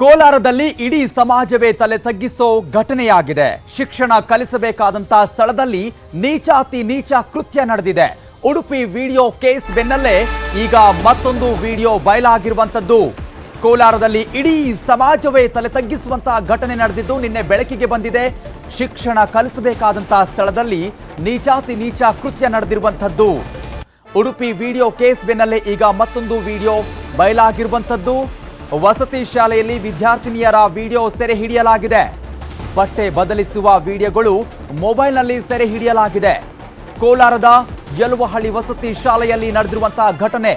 ಕೋಲಾರದಲ್ಲಿ ಇಡೀ ಸಮಾಜವೇ ತಲೆ ತಗ್ಗಿಸೋ ಘಟನೆಯಾಗಿದೆ. ಶಿಕ್ಷಣ ಕಲಿಸಬೇಕಾದಂತಹ ಸ್ಥಳದಲ್ಲಿ ನೀಚಾತಿ ನೀಚ ಕೃತ್ಯ ನಡೆದಿದೆ. ಉಡುಪಿ ವಿಡಿಯೋ ಕೇಸ್ ಬೆನ್ನಲ್ಲೇ ಈಗ ಮತ್ತೊಂದು ವಿಡಿಯೋ ಬಯಲಾಗಿರುವಂತದ್ದು ಕೋಲಾರದಲ್ಲಿ ಇಡೀ ಸಮಾಜವೇ ತಲೆ ತಗ್ಗಿಸುವಂತಹ ಘಟನೆ ನಡೆದಿದ್ದು ನಿನ್ನೆ ಬೆಳಕಿಗೆ ಬಂದಿದೆ. ಶಿಕ್ಷಣ ಕಲಿಸಬೇಕಾದಂತಹ ಸ್ಥಳದಲ್ಲಿ ನೀಚಾತಿ ನೀಚ ಕೃತ್ಯ ನಡೆದಿರುವಂತದ್ದು ಉಡುಪಿ ವಿಡಿಯೋ ಕೇಸ್ ಬೆನ್ನಲ್ಲೇ ಈಗ ಮತ್ತೊಂದು ವಿಡಿಯೋ ಬಯಲಾಗಿರುವಂತದ್ದು ವಸತಿ ಶಾಲೆಯಲ್ಲಿ ವಿದ್ಯಾರ್ಥಿನಿಯರ ವಿಡಿಯೋ ಸೆರೆ ಹಿಡಿಯಲಾಗಿದೆ. ಬಟ್ಟೆ ಬದಲಿಸುವ ವಿಡಿಯೋಗಳು ಮೊಬೈಲ್ನಲ್ಲಿ ಸೆರೆ ಹಿಡಿಯಲಾಗಿದೆ. ಕೋಲಾರದ ಯಲುವಹಳ್ಳಿ ವಸತಿ ಶಾಲೆಯಲ್ಲಿ ನಡೆದಿರುವಂತಹ ಘಟನೆ.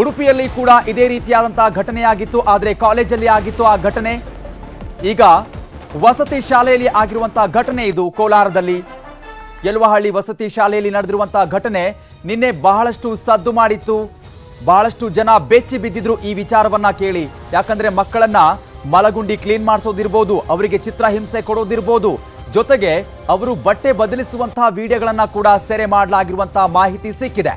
ಉಡುಪಿಯಲ್ಲಿ ಕೂಡ ಇದೇ ರೀತಿಯಾದಂತಹ ಘಟನೆಯಾಗಿತ್ತು, ಆದರೆ ಕಾಲೇಜಲ್ಲಿ ಆಗಿತ್ತು ಆ ಘಟನೆ. ಈಗ ವಸತಿ ಶಾಲೆಯಲ್ಲಿ ಆಗಿರುವಂತಹ ಘಟನೆ ಇದು ಕೋಲಾರದಲ್ಲಿ. ಯಲುವಹಳ್ಳಿ ವಸತಿ ಶಾಲೆಯಲ್ಲಿ ನಡೆದಿರುವಂತಹ ಘಟನೆ ನಿನ್ನೆ ಬಹಳಷ್ಟು ಸದ್ದು ಮಾಡಿತ್ತು. ಬಹಳಷ್ಟು ಜನ ಬೆಚ್ಚಿ ಬಿದ್ದಿದ್ರು ಈ ವಿಚಾರವನ್ನ ಕೇಳಿ. ಯಾಕಂದ್ರೆ ಮಕ್ಕಳನ್ನ ಮಲಗುಂಡಿ ಕ್ಲೀನ್ ಮಾಡಿಸೋದಿರ್ಬೋದು ಅವರಿಗೆ ಚಿತ್ರಹಿಂಸೆ ಕೊಡೋದಿರ್ಬೋದು. ಜೊತೆಗೆ ಅವರು ಬಟ್ಟೆ ಬದಲಿಸುವಂತಹ ವಿಡಿಯೋಗಳನ್ನ ಕೂಡ ಸೆರೆ ಮಾಡಲಾಗಿರುವಂತಹ ಮಾಹಿತಿ ಸಿಕ್ಕಿದೆ.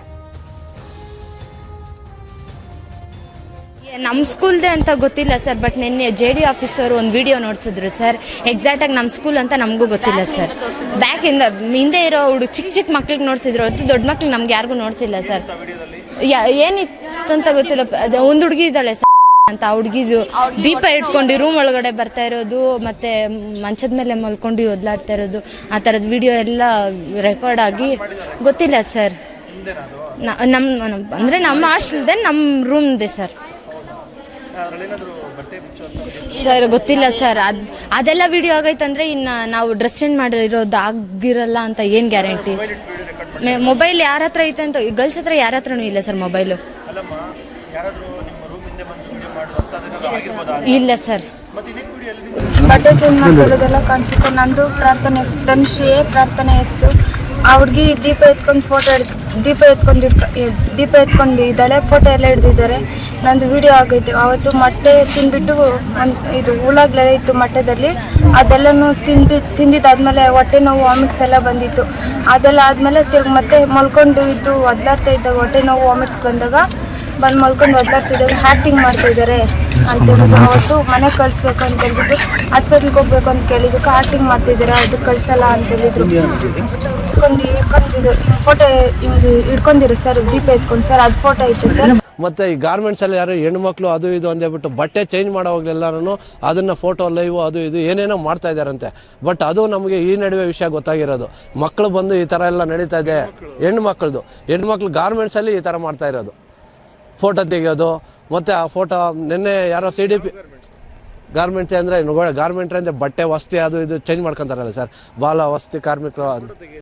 ನಮ್ಮ ಸ್ಕೂಲ್ದೆ ಅಂತ ಗೊತ್ತಿಲ್ಲ ಸರ್ ಬಟ್ ನಿನ್ನೆ ಜೆ ಡಿ ಆಫೀಸರು ಒಂದು ವಿಡಿಯೋ ನೋಡಿಸಿದ್ರು ಸರ್. ಎಕ್ಸಾಕ್ಟಾಗಿ ನಮ್ಮ ಸ್ಕೂಲ್ ಅಂತ ನಮಗೂ ಗೊತ್ತಿಲ್ಲ ಸರ್. ಬ್ಯಾಕಿಂದ ಹಿಂದೆ ಇರೋ ಹುಡುಗ ಚಿಕ್ಕ ಚಿಕ್ಕ ಮಕ್ಳಿಗೆ ನೋಡ್ಸಿದ್ರು ಹೊರತು ದೊಡ್ಡ ಮಕ್ಳಿಗೆ ನಮ್ಗೆ ಯಾರಿಗೂ ನೋಡ್ಸಿಲ್ಲ ಸರ್. ಯಾ- ಏನಿತ್ತು ಅಂತ ಗೊತ್ತಿಲ್ಲ ಒಂದು ಹುಡುಗಿ ಇದ್ದಾಳೆ ಸರ್ ಅಂತ. ಆ ಹುಡುಗಿದು ದೀಪ ಇಟ್ಕೊಂಡು ರೂಮ್ ಒಳಗಡೆ ಬರ್ತಾ ಇರೋದು ಮತ್ತೆ ಮಂಚದ ಮೇಲೆ ಮಲ್ಕೊಂಡು ಒದ್ಲಾಡ್ತಾ ಇರೋದು. ಆ ಥರದ ವಿಡಿಯೋ ಎಲ್ಲ ರೆಕಾರ್ಡ್ ಆಗಿ ಗೊತ್ತಿಲ್ಲ ಸರ್. ನಮ್ಮ ಅಂದ್ರೆ ನಮ್ಮ ಹಾಸ್ಟೆಲ್ದೆ ನಮ್ಮ ರೂಮ್ದೆ ಸರ್. ಸರ್ ಗೊತ್ತಿಲ್ಲ ಸರ್. ಅದ್ ಅದೆಲ್ಲ ವಿಡಿಯೋ ಆಗೈತಂದ್ರೆ ಇನ್ನ ನಾವು ಡ್ರೆಸ್ ಚೇಂಜ್ ಮಾಡಿರೋದು ಆಗಿರಲ್ಲ ಅಂತ ಏನು ಗ್ಯಾರಂಟಿ ಮೊಬೈಲ್ ಯಾರ ಹತ್ರ ಐತೆ ಅಂತ ಗರ್ಲ್ಸ್ ಹತ್ರ ಯಾರ ಹತ್ರನೂ ಇಲ್ಲ ಸರ್ ಮೊಬೈಲು ಇಲ್ಲ ಸರ್ ಬಟ್ಟೆ ಚೇಂಜ್ ಮಾಡ್ಕೊಳ್ಳೋದೆಲ್ಲ ಕಾಣಿಸುತ್ತೆ. ನಂದು ಪ್ರಾರ್ಥನೆ ಎಸ್- ಧನುಷಿ ಪ್ರಾರ್ಥನೆ ಎಸ್ತು ಆ ಹುಡುಗಿ ದೀಪ ಎತ್ಕೊಂಡು ಫೋಟೋ ದೀಪ ಎತ್ಕೊಂಡು ದೀಪ ಎತ್ಕೊಂಡು ಇದ್ದಾಳೆ ಫೋಟೋ ಎಲ್ಲ ಹಿಡ್ದಿದ್ದಾರೆ. ನಂದು ವಿಡಿಯೋ ಆಗೈತೆ. ಅವತ್ತು ಮೊಟ್ಟೆ ತಿಂದ್ಬಿಟ್ಟು ಇದು ಹುಳಗಳೆಲ್ಲ ಇತ್ತು ಮೊಟ್ಟೆದಲ್ಲಿ. ಅದೆಲ್ಲನೂ ತಿಂದು ತಿಂದಿದ್ದಾದ್ಮೇಲೆ ಹೊಟ್ಟೆ ನೋವು ವಾಮಿಟ್ಸ್ ಎಲ್ಲ ಬಂದಿತ್ತು. ಅದೆಲ್ಲ ಆದಮೇಲೆ ತಿರ್ಗಿ ಮತ್ತೆ ಮಲ್ಕೊಂಡು ಇದ್ದು ಒದ್ಲಾಡ್ತಾ ಇದ್ದಾಗ, ಹೊಟ್ಟೆ ನೋವು ವಾಮಿಟ್ಸ್ ಬಂದಾಗ ಬಂದು ಮಲ್ಕೊಂಡು ಒದ್ಲಾಡ್ತಿದ್ದಾಗ ಹ್ಯಾಕ್ಟಿಂಗ್ ಮಾಡ್ತಾ ಹೇಳಿದ್ರು ಅವತ್ತು ಮನೆ ಕಳಿಸ್ಬೇಕು ಅಂತ ಹೇಳ್ಬಿಟ್ಟು ಹಾಸ್ಪಿಟ್ಲ್ಗೆ ಹೋಗ್ಬೇಕು ಅಂತ ಕೇಳಿದಕ್ಕೆ ಆ್ಯಕ್ಟಿಂಗ್ ಮಾಡ್ತಿದ್ದೀರಾ? ಅದು ಕಳ್ಸಲ್ಲ ಅಂತ ಹೇಳಿದ್ರು. ಹಿಡ್ಕೊಂಡು ಹಿಡ್ಕೊಂಡಿದ್ದು. ಫೋಟೋ ಹಿಂಗೆ ಇಟ್ಕೊಂಡಿರಿ ಸರ್ ದೀಪ ಎತ್ಕೊಂಡು. ಸರ್ ಅದು ಫೋಟೋ ಐತೆ ಸರ್ ಮತ್ತೆ ಈ ಗಾರ್ಮೆಂಟ್ಸಲ್ಲಿ ಯಾರು ಹೆಣ್ಮಕ್ಳು ಅದು ಇದು ಅಂದೇಬಿಟ್ಟು ಬಟ್ಟೆ ಚೇಂಜ್ ಮಾಡೋವಾಗಲೆಲ್ಲರೂ ಅದನ್ನ ಫೋಟೋ ಲೈವ್ ಅದು ಇದು ಏನೇನೋ ಮಾಡ್ತಾ ಇದ್ದಾರಂತೆ. ಬಟ್ ಅದು ನಮಗೆ ಈ ನಡುವೆ ವಿಷಯ ಗೊತ್ತಾಗಿರೋದು. ಮಕ್ಕಳು ಬಂದು ಈ ಥರ ಎಲ್ಲ ನಡೀತಾ ಇದೆ. ಹೆಣ್ಣು ಮಕ್ಕಳದು ಹೆಣ್ಮಕ್ಳು ಗಾರ್ಮೆಂಟ್ಸಲ್ಲಿ ಈ ಥರ ಮಾಡ್ತಾ ಇರೋದು. ಫೋಟೋ ತೆಗೆಯೋದು ಮತ್ತೆ ಆ ಫೋಟೋ ನಿನ್ನೆ ಯಾರೋ ಸಿ ಡಿ ಪಿ ಗಾರ್ಮೆಂಟ್ ಅಂದರೆ ಗಾರ್ಮೆಂಟ್ ಅಂದರೆ ಬಟ್ಟೆ ವಸ್ತಿ ಅದು ಇದು ಚೇಂಜ್ ಮಾಡ್ಕೊಂತಾರಲ್ಲ ಸರ್ ಬಾಲ ವಸ್ತಿ ಕಾರ್ಮಿಕರು